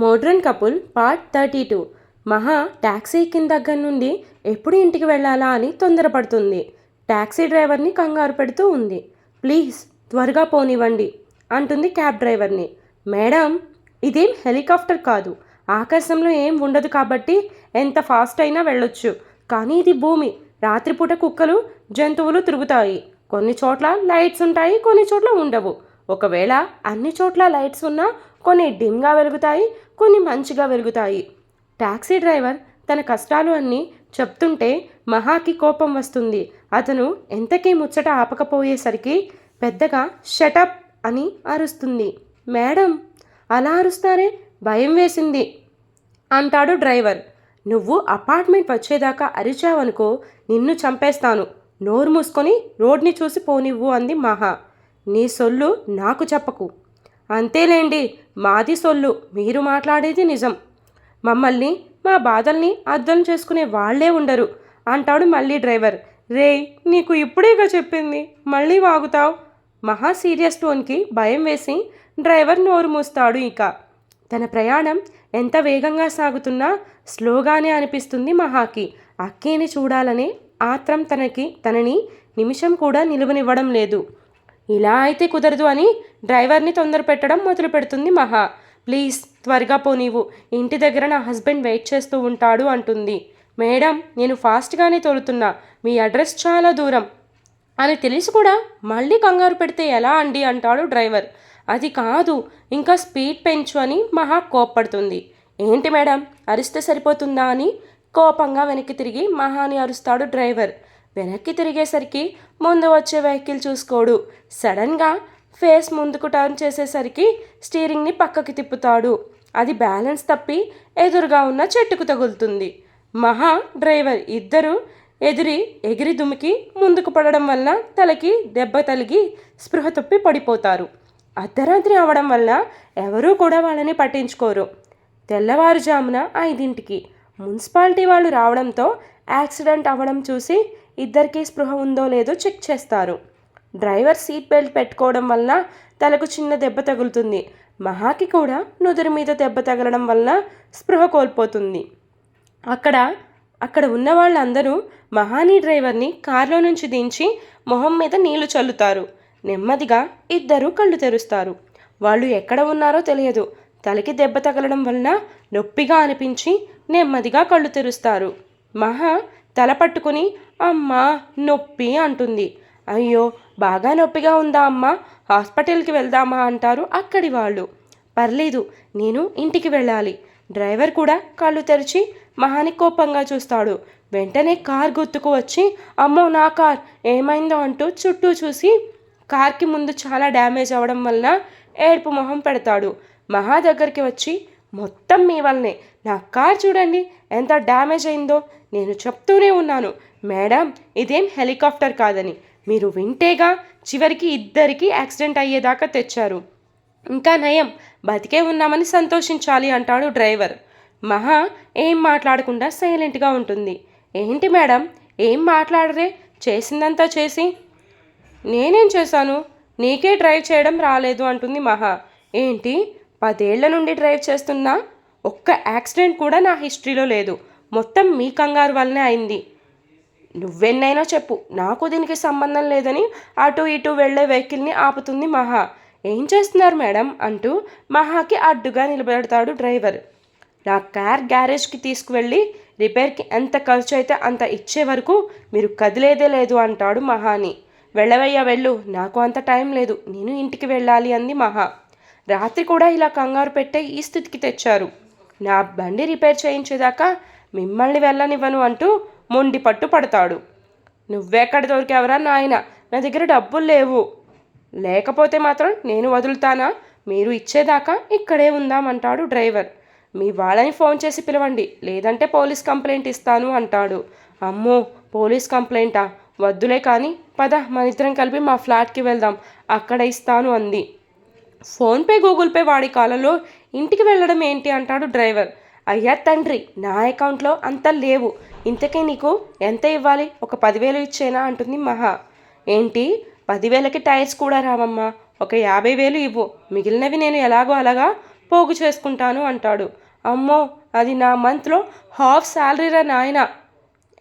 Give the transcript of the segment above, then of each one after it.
Modern couple part thirty two. Maha taxi ఎక్కిన దగ్గర నుండి ఎప్పుడు ఇంటికి వెళ్ళాలా అని తొందరపడుతుంది. ట్యాక్సీ డ్రైవర్ని కంగారు పెడుతూ ఉంది. ప్లీజ్ త్వరగా పోనివ్వండి అంటుంది క్యాబ్ డ్రైవర్ని. మేడం ఇదేం హెలికాప్టర్ కాదు. ఆకాశంలో ఏం ఉండదు కాబట్టి ఎంత ఫాస్ట్ అయినా వెళ్ళొచ్చు. కానీ ఇది భూమి. రాత్రిపూట కుక్కలు జంతువులు తిరుగుతాయి. కొన్ని చోట్ల లైట్స్ ఉంటాయి కొన్ని చోట్ల ఉండవు. ఒకవేళ అన్ని చోట్ల లైట్స్ ఉన్నా కొన్ని డిమ్గా వెలుగుతాయి కొన్ని మంచిగా వెలుగుతాయి. టాక్సీ డ్రైవర్ తన కష్టాలు అన్నీ చెప్తుంటే మహాకి కోపం వస్తుంది. అతను ఎంతకీ ముచ్చట ఆపకపోయేసరికి పెద్దగా షటప్ అని అరుస్తుంది. మేడం అలా అరుస్తారే? భయం వేసింది అంటాడు డ్రైవర్. నువ్వు అపార్ట్మెంట్ వచ్చేదాకా అరిచావనుకో నిన్ను చంపేస్తాను. నోరు మూసుకొని రోడ్ని చూసి పోనివ్వు అంది మహా. నీ సొల్లు నాకు చెప్పకు. అంతేలేండి మాది సొల్లు మీరు మాట్లాడేది నిజం. మమ్మల్ని మా బాధల్ని అర్థం చేసుకునే వాళ్ళే ఉండరు. అంటాడు మళ్ళీ డ్రైవర్. రే నీకు ఇప్పుడేగా చెప్పింది మళ్ళీ వాగుతావు? మహా సీరియస్ టోన్కి భయం వేసి డ్రైవర్ నోరు మూస్తాడు ఇక. తన ప్రయాణం ఎంత వేగంగా సాగుతున్నా స్లోగానే అనిపిస్తుంది మహాకి. అక్కేని చూడాలనే ఆత్రం తనకి తనని నిమిషం కూడా నిలువనివ్వడం లేదు. ఇలా అయితే కుదరదు అని డ్రైవర్ని తొందర పెట్టడం మొదలు పెడుతుంది మహా. ప్లీజ్ త్వరగా పోనీవు ఇంటి దగ్గర నా హస్బెండ్ వెయిట్ చేస్తూ ఉంటాడు అంటుంది. మేడం నేను ఫాస్ట్గానే తోలుతున్నా. మీ అడ్రస్ చాలా దూరం. అని తెలిసి కూడా మళ్ళీ కంగారు పెడితే ఎలా అండి అంటాడు డ్రైవర్. అది కాదు ఇంకా స్పీడ్ పెంచు అని మహా కోప్పడుతుంది. ఏంటి మేడం అరిస్తే సరిపోతుందా అని కోపంగా వెనక్కి తిరిగి మహాని అరుస్తాడు డ్రైవర్. వెనక్కి తిరిగేసరికి ముందు వచ్చే వెహికల్ చూసుకోడు. సడన్గా ఫేస్ ముందుకు టర్న్ చేసేసరికి స్టీరింగ్ని పక్కకి తిప్పుతాడు. అది బ్యాలెన్స్ తప్పి ఎదురుగా ఉన్న చెట్టుకు తగులుతుంది. మహా డ్రైవర్ ఇద్దరు ఎదిరి ఎగిరి దుమికి ముందుకు పడడం వల్ల తలకి దెబ్బ తలిగి స్పృహ తప్పి పడిపోతారు. అర్ధరాత్రి అవడం వల్ల ఎవరూ కూడా వాళ్ళని పట్టించుకోరు. తెల్లవారుజామున ఐదింటికి మున్సిపాలిటీ వాళ్ళు రావడంతో యాక్సిడెంట్ అవ్వడం చూసి ఇద్దరికీ స్పృహ ఉందో లేదో చెక్ చేస్తారు. డ్రైవర్ సీట్ బెల్ట్ పెట్టుకోవడం వల్ల తలకు చిన్న దెబ్బ తగులుతుంది. మహాకి కూడా నుదురు మీద దెబ్బ తగలడం వల్ల స్పృహ కోల్పోతుంది. అక్కడ అక్కడ ఉన్న వాళ్ళందరూ మహానీ డ్రైవర్ని కారులో నుంచి దించి మొహం మీద నీళ్ళు చల్లుతారు. నెమ్మదిగా ఇద్దరు కళ్ళు తెరుస్తారు. వాళ్ళు ఎక్కడ ఉన్నారో తెలియదు. తలకి దెబ్బ తగలడం వలన నొప్పిగా అనిపించి నెమ్మదిగా కళ్ళు తెరుస్తారు. మహా తల పట్టుకుని అమ్మా నొప్పి అంటుంది. అయ్యో బాగా నొప్పిగా ఉందా అమ్మా? హాస్పిటల్కి వెళ్దామా అంటారు అక్కడి వాళ్ళు. పర్లేదు నేను ఇంటికి వెళ్ళాలి. డ్రైవర్ కూడా కళ్ళు తెరిచి మహాని కోపంగా చూస్తాడు. వెంటనే కార్ గుర్తుకు వచ్చి అమ్మో నా కార్ ఏమైందో అంటూ చుట్టూ చూసి కార్కి ముందు చాలా డ్యామేజ్ అవ్వడం వలన ఏడుపు మొహం పెడతాడు. మహా దగ్గరికి వచ్చి మొత్తం మీ వల్లనే. నా కార్ చూడండి ఎంత డ్యామేజ్ అయిందో. నేను చెప్తూనే ఉన్నాను. మేడం ఇదేం హెలికాప్టర్ కాదని. మీరు వింటేగా చివరికి ఇద్దరికి యాక్సిడెంట్ అయ్యేదాకా తెచ్చారు. ఇంకా నయం బతికే ఉన్నామని సంతోషించాలి అంటాడు డ్రైవర్. మహా ఏం మాట్లాడకుండా సైలెంట్గా ఉంటుంది. ఏంటి మేడం ఏం మాట్లాడరే? చేసిందంతా చేసి? నేనేం చేశాను? నీకే డ్రైవ్ చేయడం రాలేదు అంటుంది మహా. ఏంటి? పదేళ్ళ నుండి డ్రైవ్ చేస్తున్నా? ఒక్క యాక్సిడెంట్ కూడా నా హిస్టరీలో లేదు. మొత్తం మీ కంగారు వల్లనే అయింది. నువ్వెన్నైనా చెప్పు. నాకు దీనికి సంబంధం లేదని అటు ఇటు వెళ్ళే వెహికల్ని ఆపుతుంది మహా. ఏం చేస్తున్నారు మేడం? అంటూ మహాకి అడ్డుగా నిలబెడతాడు డ్రైవర్. నా కార్ గ్యారేజ్కి తీసుకువెళ్ళి రిపేర్కి ఎంత ఖర్చు అయితే అంత ఇచ్చే వరకు మీరు కదిలేదే లేదు అంటాడు మహాని. వెళ్ళవయ్యా వెళ్ళు. నాకు అంత టైం లేదు. నేను ఇంటికి వెళ్ళాలి అంది మహా. రాత్రి కూడా ఇలా కంగారు పెట్టే ఈ స్థితికి తెచ్చారు. నా బండి రిపేర్ చేయించేదాకా మిమ్మల్ని వెళ్ళనివ్వను అంటూ మొండి పట్టు పడతాడు. నువ్వెక్కడ దొరికావరా నాయన? నా దగ్గర డబ్బులు లేవు. లేకపోతే మాత్రం నేను వదులుతానా? మీరు ఇచ్చేదాకా ఇక్కడే ఉందామంటాడు డ్రైవర్. మీ వాళ్ళని ఫోన్ చేసి పిలవండి. లేదంటే పోలీస్ కంప్లైంట్ ఇస్తాను అంటాడు. అమ్మో! పోలీస్ కంప్లైంటా? వద్దులే కానీ పద మన ఇద్దరం కలిపి మా ఫ్లాట్కి వెళ్దాం. అక్కడ ఇస్తాను అంది. ఫోన్పే గూగుల్ పే వాడి కాలంలో ఇంటికి వెళ్ళడం ఏంటి అంటాడు డ్రైవర్. అయ్యా తండ్రి నా అకౌంట్లో అంత లేవు. ఇంతకీ నీకు ఎంత ఇవ్వాలి? ఒక పదివేలు ఇచ్చేనా? అంటుంది మహా. ఏంటి? పదివేలకి టైర్స్ కూడా రావమ్మా. ఒక యాభై వేలు ఇవ్వు. మిగిలినవి నేను ఎలాగో అలాగా పోగు చేసుకుంటాను అంటాడు. అమ్మో అది నా మంత్లో హాఫ్ శాలరీరా నాయన.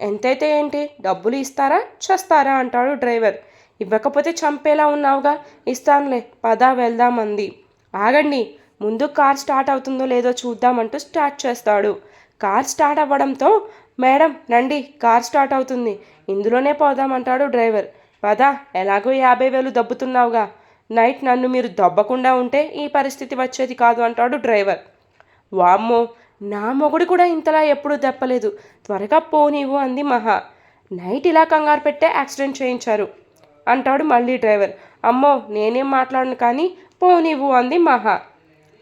ఎంతైతే ఏంటి? డబ్బులు ఇస్తారా? చేస్తారా? అంటాడు డ్రైవర్. ఇవ్వకపోతే చంపేలా ఉన్నావుగా? ఇస్తానులే పదా వెళ్దామంది ఆగండి ముందు కార్ స్టార్ట్ అవుతుందో లేదో చూద్దామంటూ స్టార్ట్ చేస్తాడు. కార్ స్టార్ట్ అవ్వడంతో మేడం రండి కార్ స్టార్ట్ అవుతుంది. ఇందులోనే పోదామంటాడు డ్రైవర్. పదా ఎలాగో యాభై వేలు దబ్బుతున్నావుగా. నైట్ నన్ను మీరు దబ్బకుండా ఉంటే ఈ పరిస్థితి వచ్చేది కాదు అంటాడు డ్రైవర్. వామ్మో నా మొగుడు కూడా ఇంతలా ఎప్పుడూ దెప్పలేదు త్వరగా పోనీవు అంది మహా. నైట్ ఇలా కంగారు పెట్టే యాక్సిడెంట్ చేయించారు అంటాడు మళ్ళీ డ్రైవర్. అమ్మో నేనేం మాట్లాడను కానీ పోనీవు అంది మహా.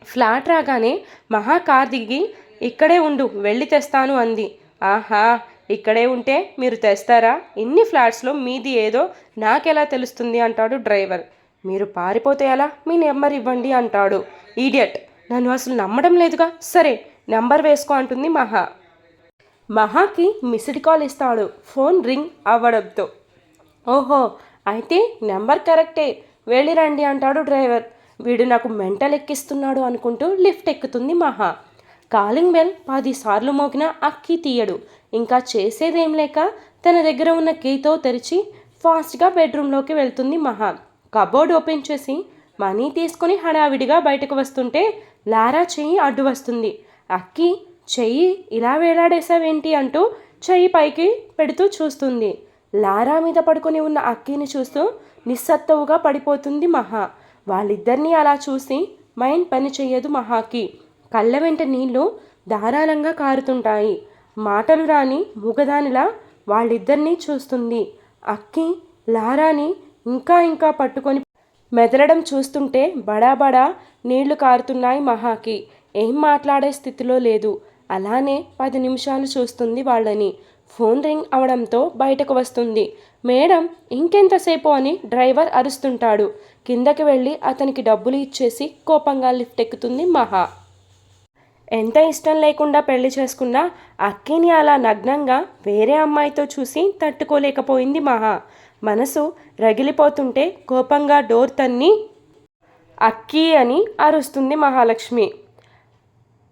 ఫ్లాట్ రాగానే మహా కార్ దిగి ఇక్కడే ఉండు వెళ్ళి తెస్తాను అంది. ఆహా ఇక్కడే ఉంటే మీరు తెస్తారా? ఇన్ని ఫ్లాట్స్లో మీది ఏదో నాకెలా తెలుస్తుంది అంటాడు డ్రైవర్. మీరు పారిపోతే ఎలా? మీ నెంబర్ ఇవ్వండి అంటాడు. ఈడియట్ నన్ను అసలు నమ్మడం లేదుగా? సరే నెంబర్ వేసుకో అంటుంది మహా. మహాకి మిస్డ్ కాల్ ఇస్తాడు. ఫోన్ రింగ్ అవ్వడంతో. ఓహో అయితే నెంబర్ కరెక్టే వెళ్ళి రండి అంటాడు డ్రైవర్. వీడు నాకు మెంటల్ ఎక్కిస్తున్నాడు అనుకుంటూ లిఫ్ట్ ఎక్కుతుంది మహా. కాలింగ్ బెల్ పదిసార్లు మోగినా అక్కి తీయడు. ఇంకా చేసేదేం లేక తన దగ్గర ఉన్న కీతో తెరిచి ఫాస్ట్గా బెడ్రూమ్లోకి వెళ్తుంది మహా. కబోర్డ్ ఓపెన్ చేసి మనీ తీసుకుని హడావిడిగా బయటకు వస్తుంటే లారా చెయ్యి అడ్డు వస్తుంది. అక్కి చెయ్యి ఇలా వేలాడేసావేంటి అంటూ చెయ్యి పైకి పెడుతూ చూస్తుంది. లారా మీద పడుకొని ఉన్న అక్కిని చూస్తూ నిస్సత్తువుగా పడిపోతుంది మహా. వాళ్ళిద్దరినీ అలా చూసి మైండ్ పని చెయ్యదు మహాకి. కళ్ళ వెంట నీళ్ళు ధారాళంగా కారుతుంటాయి. మాటలు రాని మూగదానిలా వాళ్ళిద్దరినీ చూస్తుంది. అక్కి లారాని ఇంకా ఇంకా పట్టుకొని మెదలడం చూస్తుంటే బడాబడా నీళ్ళు కారుతున్నాయి మహాకి. ఏం మాట్లాడే స్థితిలో లేదు. అలానే పది నిమిషాలు చూస్తుంది వాళ్ళని. ఫోన్ రింగ్ అవడంతో బయటకు వస్తుంది. మేడం ఇంకెంతసేపు అని డ్రైవర్ అరుస్తుంటాడు. కిందకి వెళ్ళి అతనికి డబ్బులు ఇచ్చేసి కోపంగా లిఫ్ట్ ఎక్కుతుంది మహా. ఎంత ఇష్టం లేకుండా పెళ్ళి చేసుకున్నా అక్కిని అలా నగ్నంగా వేరే అమ్మాయితో చూసి తట్టుకోలేకపోయింది మహా. మనసు రగిలిపోతుంటే కోపంగా డోర్ తన్ని అక్కి అని అరుస్తుంది మహాలక్ష్మి.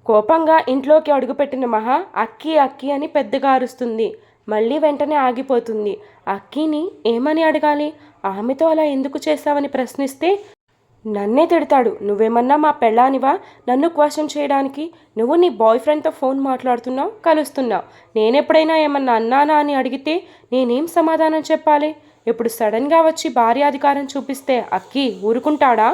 కోపంగా ఇంట్లోకి అడుగుపెట్టిన మహా అక్కి అక్కి అని పెద్దగా అరుస్తుంది. మళ్ళీ వెంటనే ఆగిపోతుంది. అక్కిని ఏమని అడగాలి? ఆమెతో అలా ఎందుకు చేశావని ప్రశ్నిస్తే నన్నే తిడతాడు. నువ్వేమన్నా మా పెళ్ళానివా? నన్ను క్వశ్చన్ చేయడానికి? నువ్వు నీ బాయ్ ఫ్రెండ్తో ఫోన్ మాట్లాడుతున్నావు కలుస్తున్నావు. నేనెప్పుడైనా ఏమన్నా అన్నానా అని అడిగితే నేనేం సమాధానం చెప్పాలి? ఇప్పుడు సడన్గా వచ్చి భార్య అధికారం చూపిస్తే అక్కి ఊరుకుంటాడా?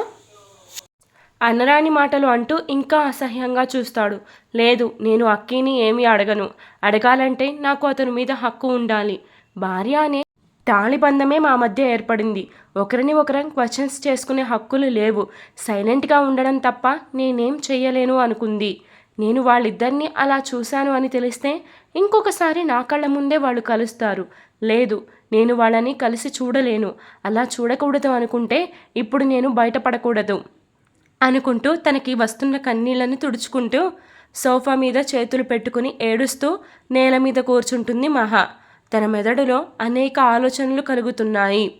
అనరాని మాటలు అంటూ ఇంకా అసహ్యంగా చూస్తాడు. లేదు నేను అక్కిని ఏమీ అడగను. అడగాలంటే నాకు అతని మీద హక్కు ఉండాలి. భార్య అనే తాళిబంధమే మా మధ్య ఏర్పడింది. ఒకరిని ఒకరం క్వశ్చన్స్ చేసుకునే హక్కులు లేవు. సైలెంట్గా ఉండడం తప్ప నేనేం చెయ్యలేను అనుకుంది. నేను వాళ్ళిద్దరినీ అలా చూశాను అని తెలిస్తే ఇంకొకసారి నా కళ్ళ ముందే వాళ్ళు కలుస్తారు. లేదు నేను వాళ్ళని కలిసి చూడలేను. అలా చూడకూడదు అనుకుంటే ఇప్పుడు నేను బయటపడకూడదు. అనుకుంటూ తనకి వస్తున్న కన్నీళ్ళను తుడుచుకుంటూ సోఫా మీద చేతులు పెట్టుకుని ఏడుస్తూ నేల మీద కూర్చుంటుంది మహా. తన మెదడులో అనేక ఆలోచనలు కలుగుతున్నాయి.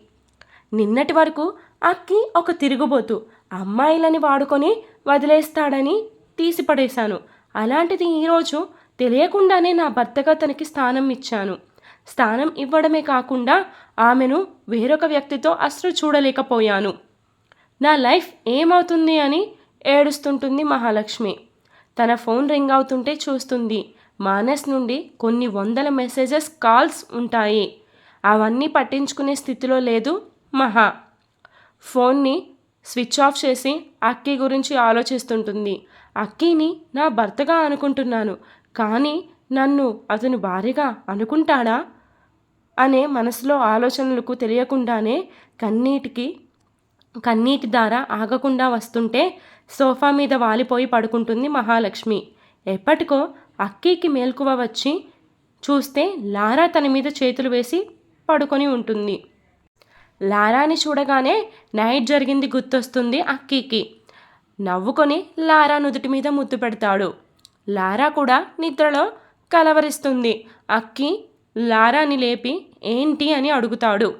నిన్నటి వరకు అక్కి ఒక తిరుగుబోతు అమ్మాయిలని వాడుకొని వదిలేస్తాడని తీసిపడేశాను. అలాంటిది ఈరోజు తెలియకుండానే నా భర్తగా తనకి స్థానం ఇచ్చాను. స్థానం ఇవ్వడమే కాకుండా ఆమెను వేరొక వ్యక్తితో అసలు చూడలేకపోయాను. నా లైఫ్ ఏమవుతుంది అని ఏడుస్తుంటుంది మహాలక్ష్మి. తన ఫోన్ రింగ్ అవుతుంటే చూస్తుంది. మానస్ నుండి కొన్ని వందల మెసేజెస్ కాల్స్ ఉంటాయి. అవన్నీ పట్టించుకునే స్థితిలో లేదు మహా. ఫోన్ని స్విచ్ ఆఫ్ చేసి అక్కి గురించి ఆలోచిస్తుంటుంది. అక్కిని నా భర్తగా అనుకుంటున్నాను. కానీ నన్ను అతను భార్యగా అనుకుంటాడా? అనే మనసులో ఆలోచనలకు తెలియకుండానే కన్నీటికి కన్నీటి ధార ఆగకుండా వస్తుంటే సోఫా మీద వాలిపోయి పడుకుంటుంది మహాలక్ష్మి. ఎప్పటికో అక్కీకి మేల్కువ వచ్చి చూస్తే లారా తన మీద చేతులు వేసి పడుకొని ఉంటుంది. లారాని చూడగానే నైట్ జరిగింది గుర్తొస్తుంది అక్కీకి. నవ్వుకొని లారా నుదుటి మీద ముద్దు పెడతాడు. లారా కూడా నిద్రలో కలవరిస్తుంది. అక్కి లారాని లేపి ఏంటి? అని అడుగుతాడు.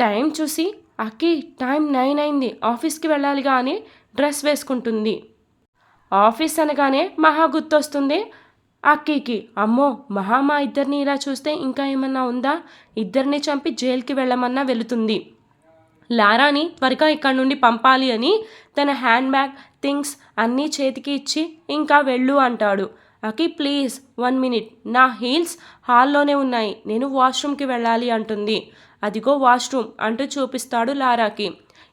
టైం చూసి అక్కి టైం నైన్ అయింది. ఆఫీస్కి వెళ్ళాలిగా అని డ్రెస్ వేసుకుంటుంది. ఆఫీస్ అనగానే మహా గుర్తొస్తుంది. అక్కీకి అమ్మో మహా మా ఇద్దరిని ఇలా చూస్తే ఇంకా ఏమన్నా ఉందా? ఇద్దరిని చంపి జైలుకి వెళ్ళమన్నా వెళుతుంది. లారాని త్వరగా ఇక్కడ నుండి పంపాలి అని తన హ్యాండ్ బ్యాగ్ థింగ్స్ అన్నీ చేతికి ఇచ్చి ఇంకా వెళ్ళు అంటాడు. అకి ప్లీజ్ వన్ మినిట్. నా హీల్స్ హాల్లోనే ఉన్నాయి. నేను వాష్రూమ్కి వెళ్ళాలి అంటుంది. అదిగో వాష్రూమ్ అంటూ చూపిస్తాడు లారాకి.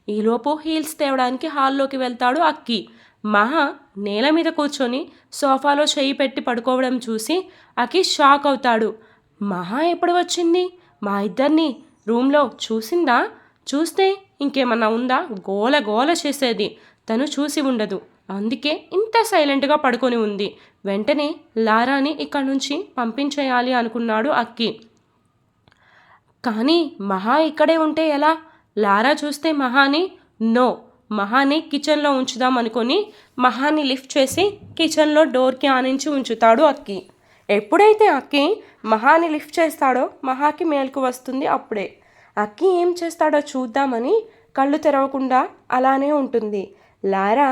ఈలోపు హీల్స్ తేవడానికి హాల్లోకి వెళ్తాడు అక్కి. మహా నేల మీద కూర్చొని సోఫాలో చేయి పెట్టి పడుకోవడం చూసి అకి షాక్ అవుతాడు. మహా ఎప్పుడు వచ్చింది? మా ఇద్దరిని రూమ్లో చూసిందా? చూస్తే ఇంకేమన్నా ఉందా? గోల గోల చేసేది. తను చూసి ఉండదు. అందుకే ఇంత సైలెంట్గా పడుకొని ఉంది. వెంటనే లారాని ఇక్కడి నుంచి పంపించేయాలి అనుకున్నాడు అక్కి. కానీ మహా ఇక్కడే ఉంటే ఎలా? లారా చూస్తే మహాని నో మహాని కిచెన్లో ఉంచుదాం అనుకొని మహాని లిఫ్ట్ చేసి కిచెన్లో డోర్కి ఆనించి ఉంచుతాడు అక్కి. ఎప్పుడైతే అక్కి మహాని లిఫ్ట్ చేస్తాడో మహాకి మేలుకు వస్తుంది అప్పుడే. అక్కి ఏం చేస్తాడో చూద్దామని కళ్ళు తెరవకుండా అలానే ఉంటుంది. లారా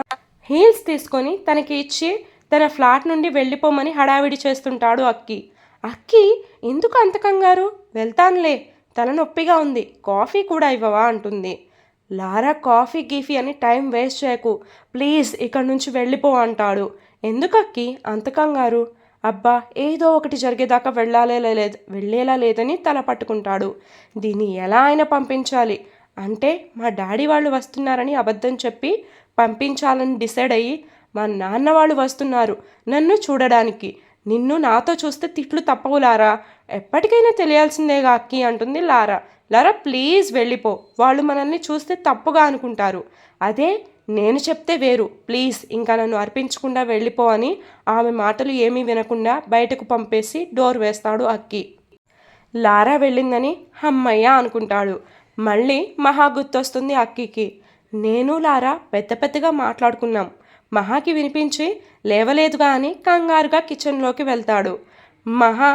హీల్స్ తీసుకొని తనకి ఇచ్చి తన ఫ్లాట్ నుండి వెళ్ళిపోమని హడావిడి చేస్తుంటాడు అక్కి. అక్కి ఎందుకు అంత కంగారు? వెళ్తానులే తలనొప్పిగా ఉంది. కాఫీ కూడా ఇవ్వవా? అంటుంది. లారా కాఫీ గీఫీ అని టైం వేస్ట్ చేయకు. ప్లీజ్ ఇక్కడ నుంచి వెళ్ళిపో అంటాడు. ఎందుకక్కి? అంత కంగారు. అబ్బా ఏదో ఒకటి జరిగేదాకా వెళ్ళాలే లేదు వెళ్ళేలా లేదని తల పట్టుకుంటాడు. దీన్ని ఎలా అయినా పంపించాలి? అంటే మా డాడీ వాళ్ళు వస్తున్నారని అబద్ధం చెప్పి పంపించాలని డిసైడ్ అయ్యి మా నాన్న వాళ్ళు వస్తున్నారు నన్ను చూడడానికి. నిన్ను నాతో చూస్తే తిట్లు తప్పవు లారా. ఎప్పటికైనా తెలియాల్సిందేగా అక్కి అంటుంది లారా. లారా ప్లీజ్ వెళ్ళిపో. వాళ్ళు మనల్ని చూస్తే తప్పుగా అనుకుంటారు. అదే నేను చెప్తే వేరు. ప్లీజ్ ఇంకా నన్ను అర్పించకుండా వెళ్ళిపో అని ఆమె మాటలు ఏమీ వినకుండా బయటకు పంపేసి డోర్ వేస్తాడు అక్కి. లారా వెళ్ళిందని హమ్మయ్య అనుకుంటాడు. మళ్ళీ మహా గుర్తొస్తుంది అక్కికి. నేను లారా పెద్ద పెద్దగా మాట్లాడుకున్నాం. మహాకి వినిపించి లేవలేదుగా అని కంగారుగా కిచెన్లోకి వెళ్తాడు. మహా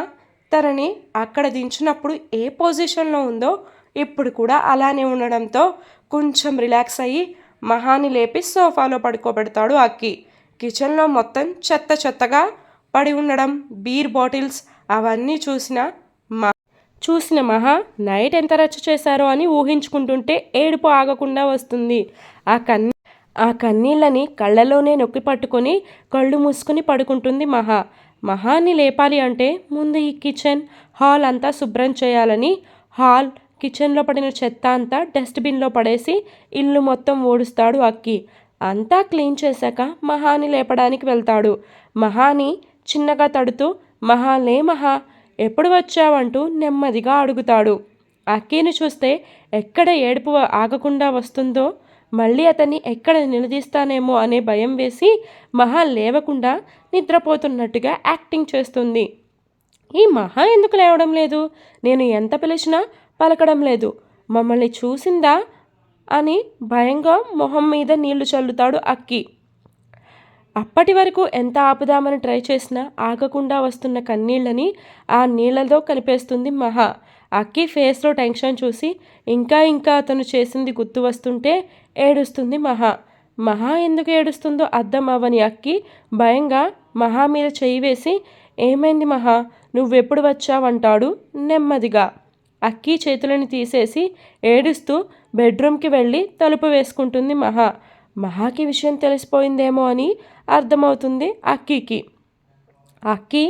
తనని అక్కడ దించినప్పుడు ఏ పొజిషన్లో ఉందో ఇప్పుడు కూడా అలానే ఉండడంతో కొంచెం రిలాక్స్ అయ్యి మహాని లేపి సోఫాలో పడుకోబెడతాడు అక్కి. కిచెన్లో మొత్తం చెత్త చెత్తగా పడి ఉండడం బీర్ బాటిల్స్ అవన్నీ చూసిన మా చూసిన మహా నైట్ ఎంత రచ్చ చేశారో అని ఊహించుకుంటుంటే ఏడుపు ఆగకుండా వస్తుంది. ఆ కన్నీ ఆ కన్నీళ్ళని కళ్ళలోనే నొక్కి పట్టుకొని కళ్ళు మూసుకుని పడుకుంటుంది మహా. మహాని లేపాలి అంటే ముందు ఈ కిచెన్ హాల్ అంతా శుభ్రం చేయాలని హాల్ కిచెన్లో పడిన చెత్త అంతా డస్ట్బిన్లో పడేసి ఇల్లు మొత్తం ఓడుస్తాడు అక్కి. అంతా క్లీన్ చేశాక మహాని లేపడానికి వెళ్తాడు. మహాని చిన్నగా తడుతూ మహా లే మహా ఎప్పుడు వచ్చావంటూ నెమ్మదిగా అడుగుతాడు. అక్కీని చూస్తే ఎక్కడ ఏడుపు ఆగకుండా వస్తుందో మళ్ళీ అతన్ని ఎక్కడ నిలదీస్తానేమో అనే భయం వేసి మహా లేవకుండా నిద్రపోతున్నట్టుగా యాక్టింగ్ చేస్తుంది. ఈ మహా ఎందుకు లేవడం లేదు? నేను ఎంత పిలిచినా పలకడం లేదు. మమ్మల్ని చూసిందా? అని భయంగా మొహం మీద నీళ్ళు చల్లుతాడు అక్కి. అప్పటి వరకు ఎంత ఆపుదామని ట్రై చేసినా ఆగకుండా వస్తున్న కన్నీళ్ళని ఆ నీళ్ళతో కలిపేస్తుంది మహా. అక్కి ఫేస్లో టెన్షన్ చూసి ఇంకా ఇంకా అతను చేసింది గుర్తు వస్తుంటే ఏడుస్తుంది మహా. మహా ఎందుకు ఏడుస్తుందో అర్థం అవ్వని అక్కి భయంగా మహా మీద చేయి వేసి ఏమైంది మహా? నువ్వెప్పుడు వచ్చావంటాడు నెమ్మదిగా. అక్కి చేతులను తీసేసి ఏడుస్తూ బెడ్రూమ్కి వెళ్ళి తలుపు వేసుకుంటుంది మహా. మహాకి విషయం తెలిసిపోయిందేమో అని అర్థమవుతుంది అక్కికి. అక్కి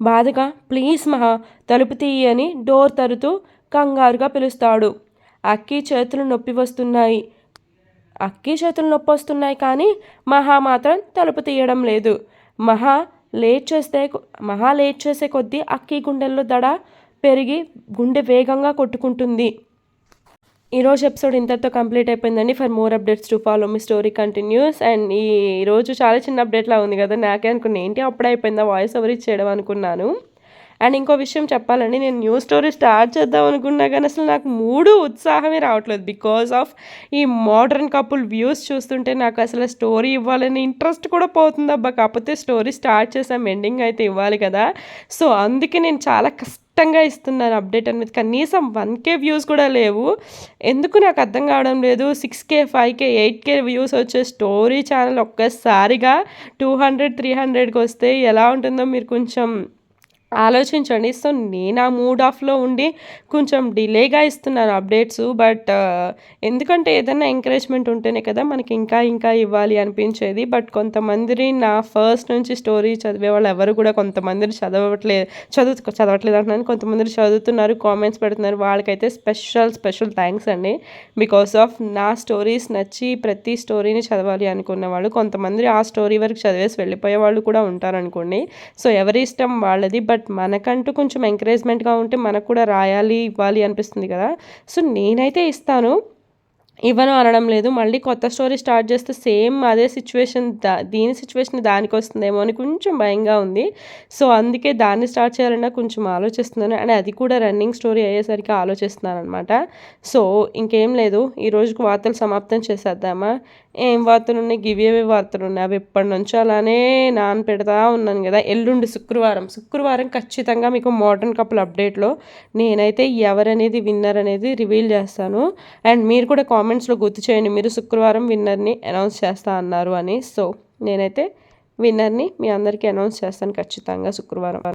బాధగా ప్లీజ్ మహా తలుపు తీయి అని డోర్ తరుతూ కంగారుగా పిలుస్తాడు. అక్కి చేతులు నొప్పి వస్తున్నాయి. అక్కి చేతులు నొప్పి వస్తున్నాయి కానీ మహా మాత్రం తలుపు తీయడం లేదు. మహా లేట్ చేస్తే మహా లేట్ చేసే కొద్దీ అక్కి గుండెల్లో దడ పెరిగి గుండె వేగంగా కొట్టుకుంటుంది. ఈరోజు ఎపిసోడ్ ఇంతతో కంప్లీట్ అయిపోయిందండి. For more updates to follow me story continues and ఈ రోజు చాలా చిన్న అప్డేట్లా ఉంది కదా. నాకే అనుకున్నా ఏంటి అప్పుడే అయిపోయిందా? వాయిస్ ఓవర్ ఇచ్చేయడం అనుకున్నాను. అండ్ ఇంకో విషయం చెప్పాలండి. నేను న్యూ స్టోరీ స్టార్ట్ చేద్దాం అనుకున్నా కానీ అసలు నాకు మూడు ఉత్సాహమే రావట్లేదు. బికాస్ ఆఫ్ ఈ మోడర్న్ కపుల్ వ్యూస్ చూస్తుంటే నాకు అసలు స్టోరీ ఇవ్వాలని ఇంట్రెస్ట్ కూడా పోతుంది అబ్బా కాకపోతే స్టోరీ స్టార్ట్ చేసాం ఎండింగ్ అయితే ఇవ్వాలి కదా. సో అందుకే నేను చాలా కష్టం కష్టంగా ఇస్తున్నాను అప్డేట్ అనేది. కనీసం వన్ కే వ్యూస్ కూడా లేవు. ఎందుకు నాకు అర్థం కావడం లేదు. Six K five K eight K views వచ్చే స్టోరీ ఛానల్ ఒక్కసారిగా టూ హండ్రెడ్ త్రీ హండ్రెడ్కి వస్తే ఎలా ఉంటుందో మీరు కొంచెం ఆలోచించండి. సో నేను ఆ మూడ్ ఆఫ్లో ఉండి కొంచెం డిలేగా ఇస్తున్నాను అప్డేట్స్ బట్ ఎందుకంటే ఏదైనా ఎంకరేజ్మెంట్ ఉంటేనే కదా మనకి ఇంకా ఇంకా ఇవ్వాలి అనిపించేది. బట్ కొంతమంది నా ఫస్ట్ నుంచి స్టోరీ చదివే వాళ్ళు ఎవరు కూడా కొంతమంది చదవట్లేదు చదువు చదవట్లేదు అంటున్నాను. కొంతమంది చదువుతున్నారు కామెంట్స్ పెడుతున్నారు. వాళ్ళకైతే స్పెషల్ స్పెషల్ థ్యాంక్స్ అండి. బికాస్ ఆఫ్ నా స్టోరీస్ నచ్చి ప్రతి స్టోరీని చదవాలి అనుకున్న వాళ్ళు కొంతమంది ఆ స్టోరీ వరకు చదివేసి వెళ్ళిపోయే వాళ్ళు కూడా ఉంటారనుకోండి. సో ఎవరి ఇష్టం వాళ్ళది. బట్ బట్ మనకంటూ కొంచెం ఎంకరేజ్మెంట్గా ఉంటే మనకు కూడా రాయాలి ఇవ్వాలి అనిపిస్తుంది కదా. సో నేనైతే ఇస్తాను. ఇవ్వను అనడం లేదు. మళ్ళీ కొత్త స్టోరీ స్టార్ట్ చేస్తే సేమ్ అదే సిచ్యువేషన్ దా దీని సిచ్యువేషన్ దానికి వస్తుందేమో అని కొంచెం భయంగా ఉంది. సో అందుకే దాన్ని స్టార్ట్ చేయాలన్నా కొంచెం ఆలోచిస్తున్నాను. అండ్ అది కూడా రన్నింగ్ స్టోరీ అయ్యేసరికి ఆలోచిస్తున్నాను అనమాట సో ఇంకేం లేదు. ఈ రోజుకు వార్తలు సమాప్తం చేసేద్దామా? ఏం వార్తలు ఉన్నాయి గివేవే వార్తలు ఉన్నాయి అవి ఎప్పటి నుంచో అలానే నాన్ పెడతా ఉన్నాను కదా. ఎల్లుండి శుక్రవారం. శుక్రవారం ఖచ్చితంగా మీకు మోడర్న్ కపుల్ అప్డేట్లో నేనైతే ఎవరనేది విన్నర్ అనేది రివీల్ చేస్తాను. అండ్ మీరు కూడా కామెంట్స్లో గుర్తు చేయండి. మీరు శుక్రవారం విన్నర్ని అనౌన్స్ చేస్తా అన్నారు అని. సో నేనైతే విన్నర్ని మీ అందరికీ అనౌన్స్ చేస్తాను ఖచ్చితంగా శుక్రవారం.